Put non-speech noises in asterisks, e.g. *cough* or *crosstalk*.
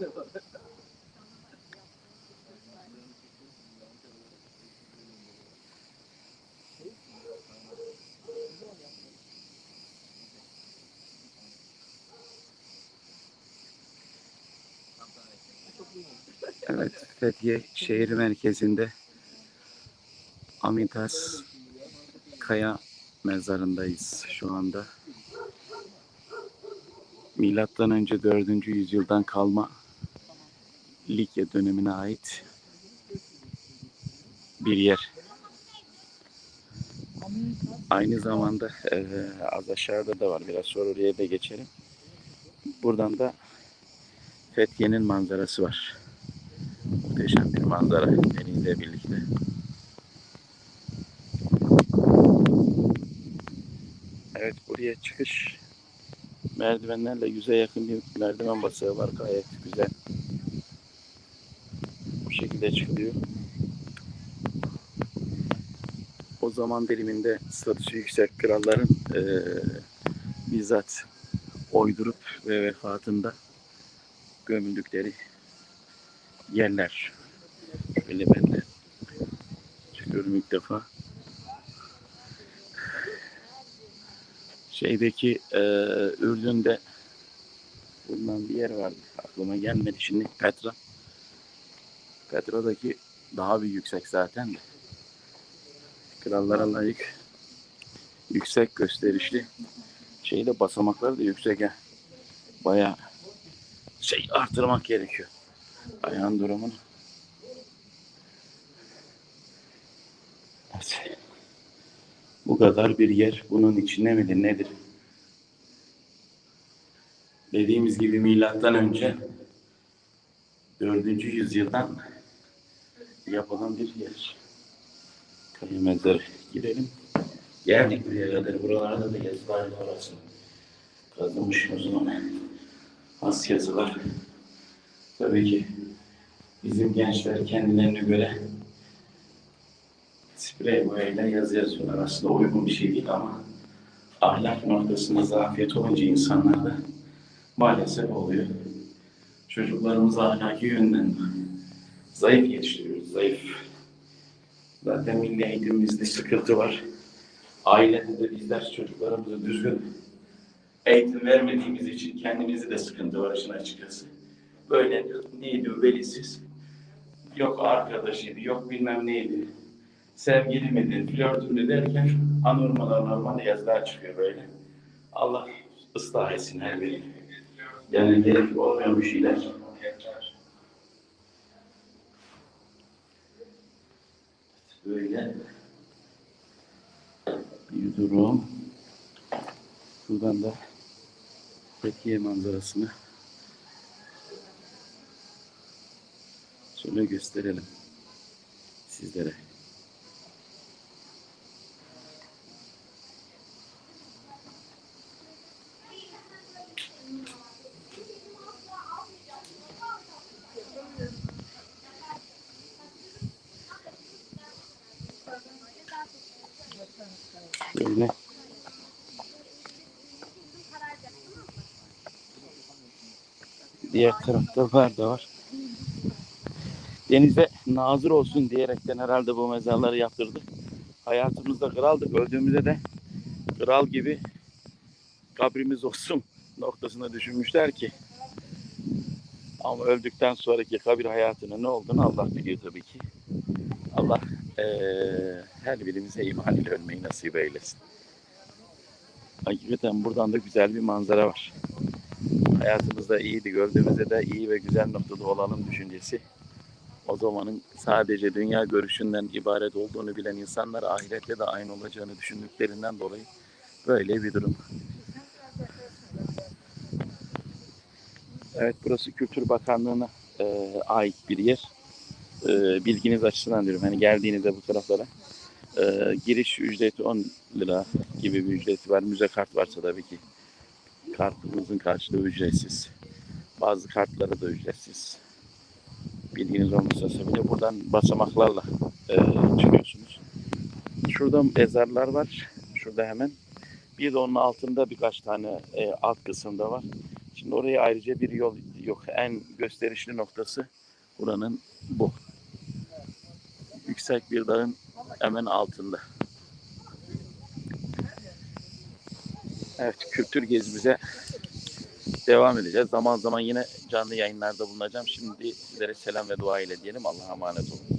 Evet, Fethiye şehir merkezinde Amitas Kaya mezarındayız şu anda. Milattan önce 4. yüzyıldan kalma Likya dönemine ait bir yer. Aynı zamanda eee, az aşağıda da var. Biraz sonra oraya da geçelim. Buradan da Fethiye'nin manzarası var. Muhteşem bir manzara denizle birlikte. Evet buraya çıkış merdivenlerle yüze yakın bir merdiven basağı var. Gayet güzel. Şekilde çıkılıyor. O zaman diliminde statüsü yüksek kralların eee, bizzat oydurup ve vefatında gömüldükleri yerler. Şöyle ben de çıkıyorum ilk defa. Şeydeki e, Ürdün'de bulunan bir yer vardı. Aklıma gelmedi şimdi. Petra. Petra'daki daha bir yüksek zaten de. Krallara layık yüksek gösterişli şeyde basamakları da yüksek ha. Bayağı şey artırmak gerekiyor. Ayağın durumunu. Evet. Bu kadar bir yer bunun içinde midir nedir? Dediğimiz gibi milattan önce 4. yüzyıldan yapılan bir yer. Kaya mezarı girelim. Geldik buraya kadar. Buralarda da yazılar orası. Kazılmış o zaman. Has yazılar. Tabii ki bizim gençler kendilerine göre sprey boyayla yazı yazıyorlar. Aslında uygun bir şey değil ama ahlak noktasında zafiyet olunca insanlarda maalesef oluyor. Çocuklarımızı ahlaki yönden zayıf yetiştiriyoruz, zayıf. Zaten milli eğitimimizde sıkıntı var. Ailede de bizler çocuklarımızı düzgün eğitim vermediğimiz için kendimizde de sıkıntı var işin açıkçası. Böyle neydi velisiz, yok arkadaşıydı, yok bilmem neydi, sevgili miydi, flörtüm de derken anormal anormal yazılar çıkıyor böyle. Allah ıslah etsin her birini. Yani gerek olmayan bir şeyler. Böyle bir durum. Buradan da Fethiye manzarasını şöyle gösterelim sizlere. Böyle Diğer tarafta var da var. Denize nazır olsun diyerekten herhalde bu mezarları yaptırdı. Hayatımızda kraldık. Öldüğümüzde de kral gibi kabrimiz olsun *laughs* noktasına düşünmüşler ki. Ama öldükten sonraki kabir hayatının ne olduğunu Allah biliyor tabii ki. Allah eee, her birimize iman ile ölmeyi nasip eylesin. Hakikaten buradan da güzel bir manzara var hayatımızda iyiydi, gördüğümüzde de iyi ve güzel noktada olalım düşüncesi. O zamanın sadece dünya görüşünden ibaret olduğunu bilen insanlar ahirette de aynı olacağını düşündüklerinden dolayı böyle bir durum. Evet burası Kültür Bakanlığı'na e, ait bir yer. E, bilginiz açısından diyorum. Hani geldiğinizde bu taraflara e, giriş ücreti 10 lira gibi bir ücreti var. Müze kart varsa tabii ki kartımızın karşılığı ücretsiz. Bazı kartları da ücretsiz. Bilginiz olmasa bile buradan basamaklarla e, çıkıyorsunuz. Şurada mezarlar var. Şurada hemen. Bir de onun altında birkaç tane e, alt kısımda var. Şimdi oraya ayrıca bir yol yok. En gösterişli noktası buranın bu. Yüksek bir dağın hemen altında. Evet, kültür gezimize devam edeceğiz. Zaman zaman yine canlı yayınlarda bulunacağım. Şimdi sizlere selam ve dua ile diyelim. Allah'a emanet olun.